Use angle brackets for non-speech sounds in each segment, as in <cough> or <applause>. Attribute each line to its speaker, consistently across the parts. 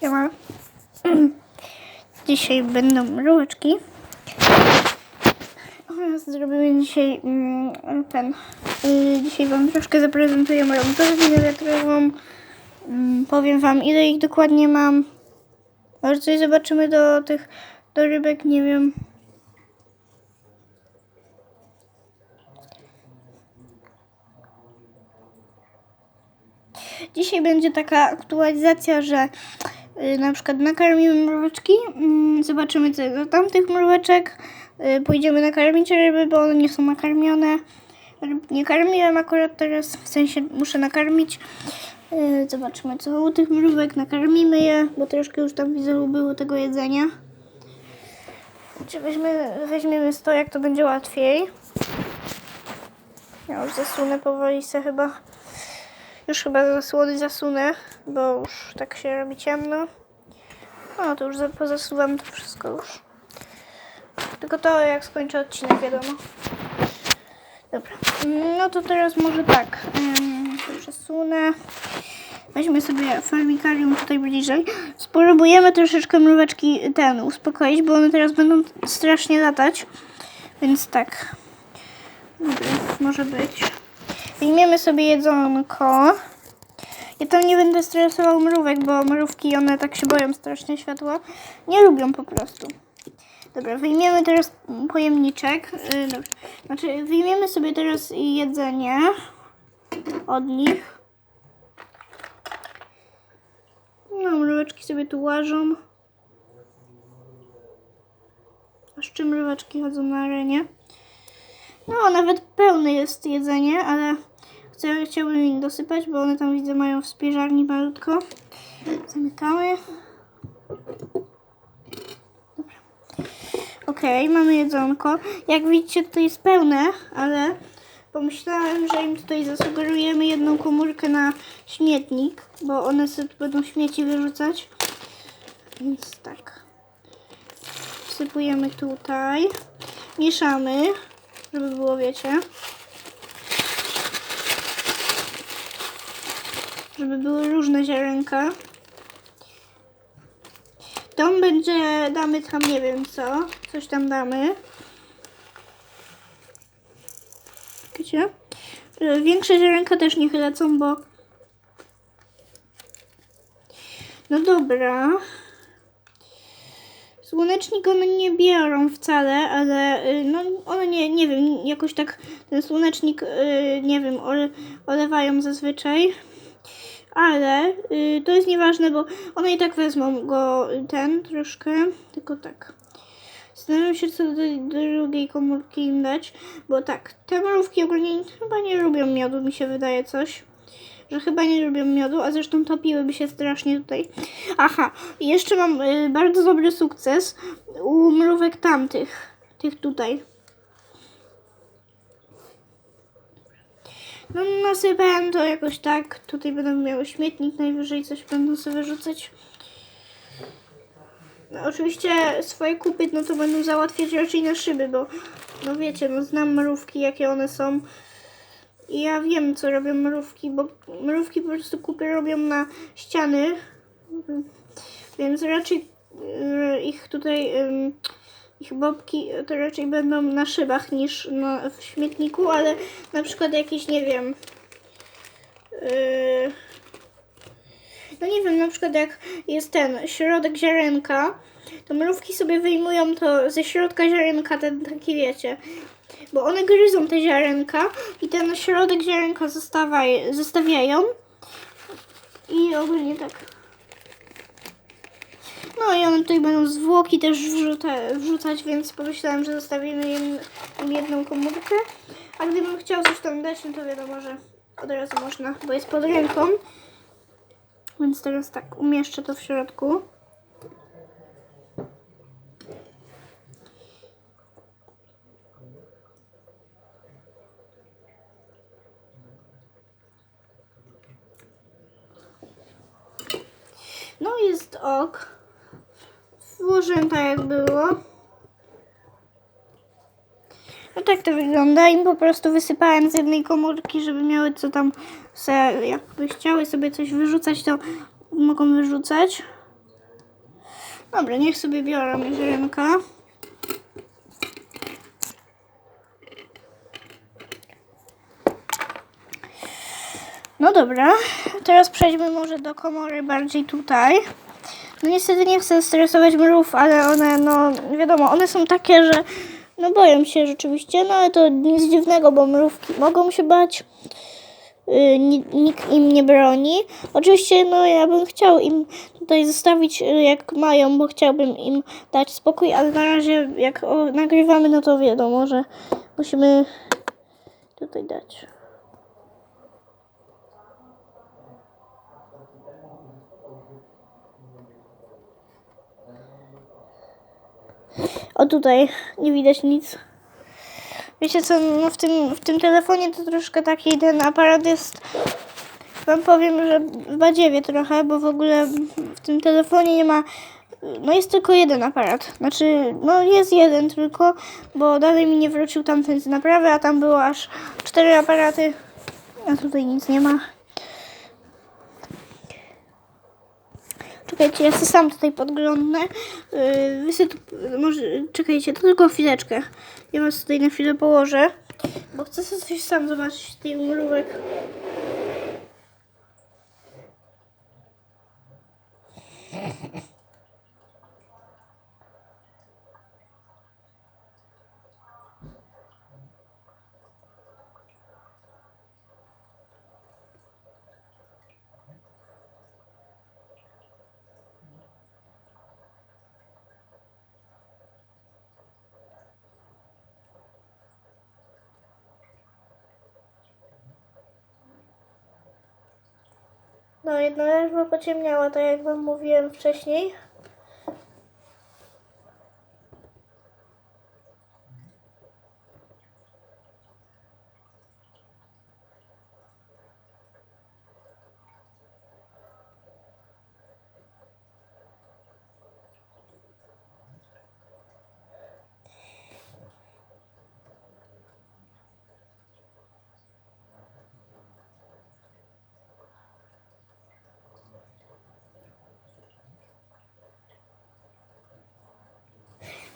Speaker 1: Siema. <clears throat> Dzisiaj będą mróweczki. Zrobimy dzisiaj mm, ten. y, Dzisiaj Wam troszkę zaprezentuję moją turbinę wiatrową. Mm, Powiem Wam ile ich dokładnie mam. Może coś zobaczymy do tych do rybek, nie wiem. Dzisiaj będzie taka aktualizacja, że na przykład nakarmimy mróweczki, mm, zobaczymy co jest do tamtych mróweczek, y, pójdziemy nakarmić ryby, bo one nie są nakarmione. Ryb nie karmiłem akurat teraz, w sensie muszę nakarmić. Y, zobaczymy co u tych mrówek, nakarmimy je, bo troszkę już tam widzę było tego jedzenia. Czy weźmy, weźmiemy stojak, to będzie łatwiej. Ja już zasunę powoli se chyba. Już chyba zasłony zasunę, bo już tak się robi ciemno. No to już za- pozasuwam to wszystko już. Tylko to jak skończę odcinek, wiadomo. Dobra, no to teraz może tak. Um, przesunę. Weźmy sobie farmikarium tutaj bliżej. Spróbujemy troszeczkę mróweczki ten uspokoić, bo one teraz będą strasznie latać. Więc tak. Dobra, może być. Wyjmiemy sobie jedzonko. Ja tam nie będę stresował mrówek, bo mrówki one tak się boją strasznie światła. Nie lubią po prostu. Dobra, wyjmiemy teraz pojemniczek. Yy. Znaczy, wyjmiemy sobie teraz jedzenie od nich. No, mróweczki sobie tu łażą. Aż czy mróweczki chodzą na arenie? No, nawet pełne jest jedzenie, ale chcę, chciałbym im dosypać, bo one tam widzę mają w spieżarni malutko. Zamykamy. Dobra. Okej, mamy jedzonko. Jak widzicie, tutaj jest pełne, ale pomyślałem, że im tutaj zasugerujemy jedną komórkę na śmietnik, bo one sobie będą śmieci wyrzucać. Więc tak. Wsypujemy tutaj. Mieszamy żeby było, wiecie. Żeby były różne ziarenka. Tą będzie, damy tam nie wiem co, coś tam damy. Wiecie? Y, Większe ziarenka też niech lecą, bo... No dobra. Słonecznik one nie biorą wcale, ale y, no one nie, nie wiem, jakoś tak ten słonecznik, y, nie wiem, ole, olewają zazwyczaj. Ale y, to jest nieważne, bo one i tak wezmą go y, ten troszkę, tylko tak. Zastanawiam się, co do, do drugiej komórki im dać, bo tak, te mrówki ogólnie chyba nie lubią miodu, mi się wydaje coś że chyba nie lubią miodu, a zresztą topiłyby się strasznie tutaj. Aha, jeszcze mam y, bardzo dobry sukces u mrówek tamtych, tych tutaj. No nasypałem to jakoś tak, tutaj będą miały śmietnik, najwyżej coś będą sobie wyrzucać. No, oczywiście swoje kupy, no to będą załatwiać raczej na szyby, bo no wiecie, no znam mrówki, jakie one są. I ja wiem, co robią mrówki, bo mrówki po prostu kupy robią na ściany, więc raczej y, ich tutaj, ich bobki to raczej będą na szybach niż w śmietniku, ale na przykład jakieś, nie wiem, yy, no nie wiem, na przykład jak jest ten środek ziarenka, to mrówki sobie wyjmują to ze środka ziarenka, ten taki wiecie, bo one gryzą te ziarenka i ten środek ziarenka zostawaj, zostawiają i ogólnie tak. No i one tutaj będą zwłoki też wrzuca, wrzucać, więc pomyślałem, że zostawimy im, im jedną komórkę. A gdybym chciał coś tam dać, no to wiadomo, że od razu można, bo jest pod ręką. Więc teraz tak, umieszczę to w środku. No jest ok. Włożyłem tak jak było. No tak to wygląda. Im po prostu wysypałem z jednej komórki, żeby miały co tam se, jakby chciały sobie coś wyrzucać, to mogą wyrzucać. Dobra, niech sobie biorą ziarenka. No dobra, teraz przejdźmy może do komory bardziej tutaj. No niestety nie chcę stresować mrów, ale one, no wiadomo, one są takie, że no boją się rzeczywiście, no ale to nic dziwnego, bo mrówki mogą się bać. Y, ni- nikt im nie broni. Oczywiście, no ja bym chciał im tutaj zostawić y, jak mają, bo chciałbym im dać spokój, ale na razie jak o, nagrywamy, no to wiadomo, że musimy tutaj dać. O tutaj nie widać nic. Wiecie co, no w tym, w tym telefonie to troszkę taki ten aparat jest. Wam powiem, że w badziewie trochę, bo w ogóle w tym telefonie nie ma. No jest tylko jeden aparat. Znaczy, no jest jeden tylko, bo dalej mi nie wrócił tamten z naprawy, a tam było aż cztery aparaty. A tutaj nic nie ma. Czekajcie, ja sobie sam tutaj podglądnę. Yy, wy tu, może, czekajcie, to tylko chwileczkę. Ja was tutaj na chwilę położę, bo chcę sobie coś sam zobaczyć tych mrówek. No, jedna leżba pociemniała, tak jak wam mówiłem wcześniej.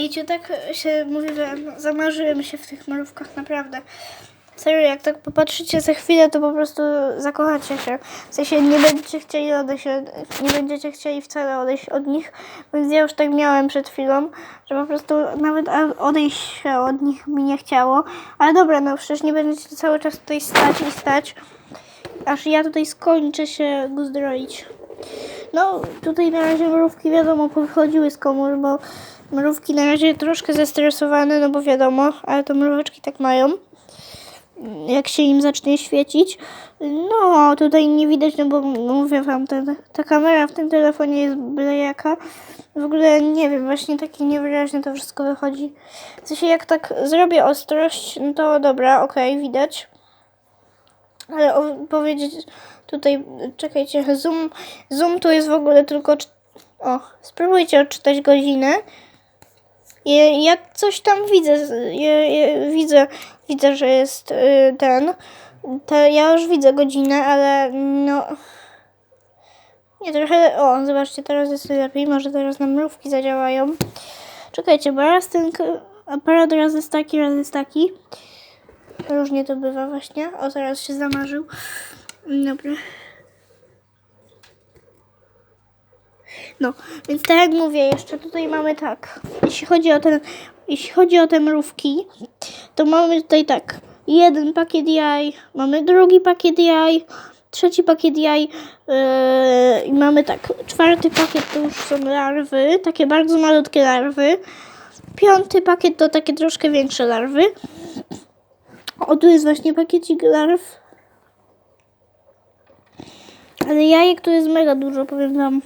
Speaker 1: I cię tak się mówi, że no, zamarzyłem się w tych mrówkach, naprawdę. Serio, jak tak popatrzycie za chwilę, to po prostu zakochacie się. W sensie nie będziecie chcieli odejść, od- nie będziecie chcieli wcale odejść od nich, więc ja już tak miałem przed chwilą, że po prostu nawet odejść się od nich mi nie chciało. Ale dobra, no przecież nie będziecie cały czas tutaj stać i stać, aż ja tutaj skończę się guzdroić. No, tutaj na razie mrówki wiadomo powychodziły z komór, bo mrówki na razie troszkę zestresowane, no bo wiadomo, ale to mróweczki tak mają. Jak się im zacznie świecić. No, tutaj nie widać, no bo mówię wam, ta, ta kamera w tym telefonie jest byle jaka. W ogóle nie wiem, właśnie takie niewyraźne to wszystko wychodzi. W sensie jak tak zrobię ostrość, no to dobra, okej, widać. Ale o, powiedzieć tutaj, czekajcie, zoom, zoom to jest w ogóle tylko, o, spróbujcie odczytać godzinę. Jak coś tam widzę, widzę, widzę, że jest y, ten, to ja już widzę godzinę, ale no, nie trochę, o, zobaczcie, teraz jest lepiej, może teraz nam mrówki zadziałają. Czekajcie, bo raz ten aparat raz jest taki, raz jest taki. Różnie to bywa właśnie. O, teraz się zamarzył. Dobra. No, więc tak jak mówię, jeszcze tutaj mamy tak. Jeśli chodzi o ten, jeśli chodzi o te mrówki, to mamy tutaj tak. Jeden pakiet jaj, mamy drugi pakiet jaj, trzeci pakiet jaj yy, i mamy tak. Czwarty pakiet to już są larwy, takie bardzo malutkie larwy. Piąty pakiet to takie troszkę większe larwy. O, tu jest właśnie pakiecik larw. Ale jajek tu jest mega dużo, powiem wam.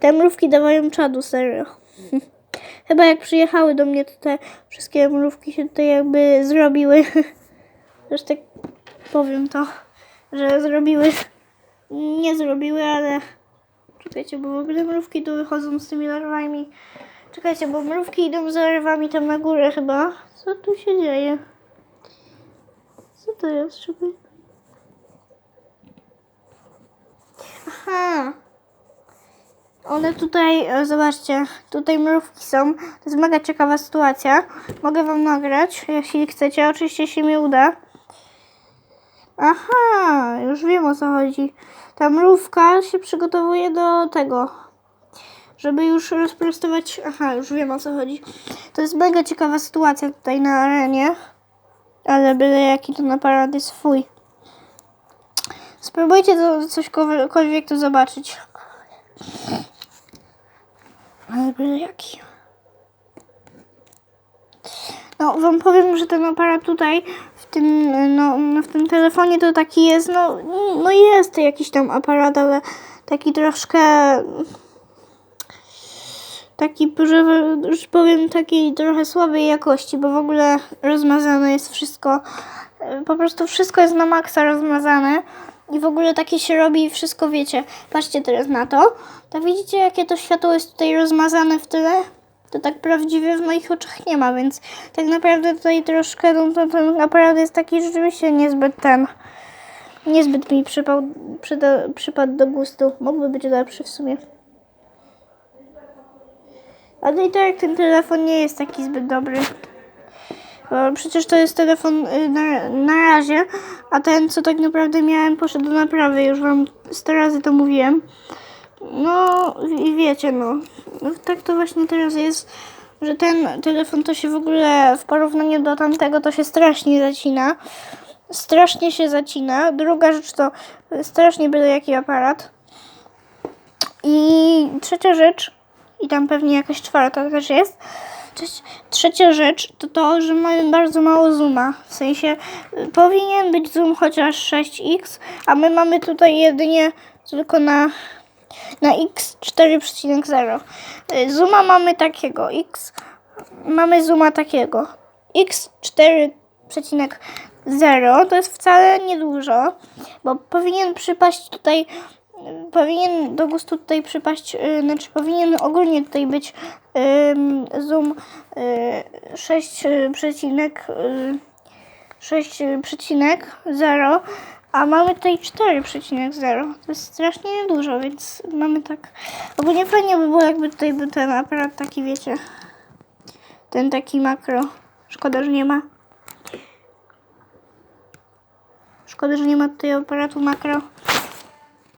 Speaker 1: Te mrówki dawają czadu, serio. <laughs> Chyba jak przyjechały do mnie, to te wszystkie mrówki się tutaj jakby zrobiły. <laughs> Już tak powiem to, że zrobiły. Nie zrobiły, ale... Czekajcie, bo w ogóle mrówki tu wychodzą z tymi larwami. Czekajcie, bo mrówki idą z larwami tam na górę chyba. Co tu się dzieje? Co to jest? Czekaj. Aha. One tutaj, e, zobaczcie, tutaj mrówki są. To jest mega ciekawa sytuacja. Mogę wam nagrać, jeśli chcecie. Oczywiście się mi uda. Aha, już wiem o co chodzi. Ta mrówka się przygotowuje do tego, żeby już rozprostować. Aha, już wiem o co chodzi. To jest mega ciekawa sytuacja tutaj na arenie. Ale byle jaki to aparat jest swój. Spróbujcie to, cośkolwiek tu zobaczyć. Ale byle jaki. No, wam powiem, że ten aparat tutaj w tym, no, no, w tym telefonie to taki jest, no, no jest jakiś tam aparat, ale taki troszkę taki, że już powiem, takiej trochę słabej jakości, bo w ogóle rozmazane jest wszystko. Po prostu wszystko jest na maksa rozmazane i w ogóle takie się robi i wszystko wiecie. Patrzcie teraz na to. To widzicie, jakie to światło jest tutaj rozmazane w tyle? To tak prawdziwie w moich oczach nie ma, więc tak naprawdę tutaj troszkę no, to, ten aparat jest taki rzeczywiście niezbyt ten. Niezbyt mi przypał, przyda, przypadł do gustu. Mógłby być lepszy w sumie. Ale i tak ten telefon nie jest taki zbyt dobry. Bo przecież to jest telefon y, na, na razie, a ten, co tak naprawdę miałem, poszedł do naprawy. Już wam 100 razy to mówiłem. No i wiecie, no. no. Tak to właśnie teraz jest, że ten telefon to się w ogóle w porównaniu do tamtego to się strasznie zacina. Strasznie się zacina. Druga rzecz to strasznie byle jaki aparat. I trzecia rzecz, i tam pewnie jakaś czwarta też jest. Trze- Trzecia rzecz to to, że mamy bardzo mało zooma. W sensie y, powinien być zoom chociaż 6x, a my mamy tutaj jedynie tylko na, na x 4,0. Y, Zooma mamy takiego, x mamy zooma takiego. x 4,0 to jest wcale niedużo, bo powinien przypaść tutaj powinien do gustu tutaj przypaść, yy, znaczy powinien ogólnie tutaj być yy, zoom yy, 6 przecinek yy, 6,0, a mamy tutaj 4,0. To jest strasznie niedużo, więc mamy tak. Ogólnie fajnie by było, jakby tutaj był ten aparat taki, wiecie, ten taki makro. Szkoda, że nie ma. Szkoda, że nie ma tutaj aparatu makro.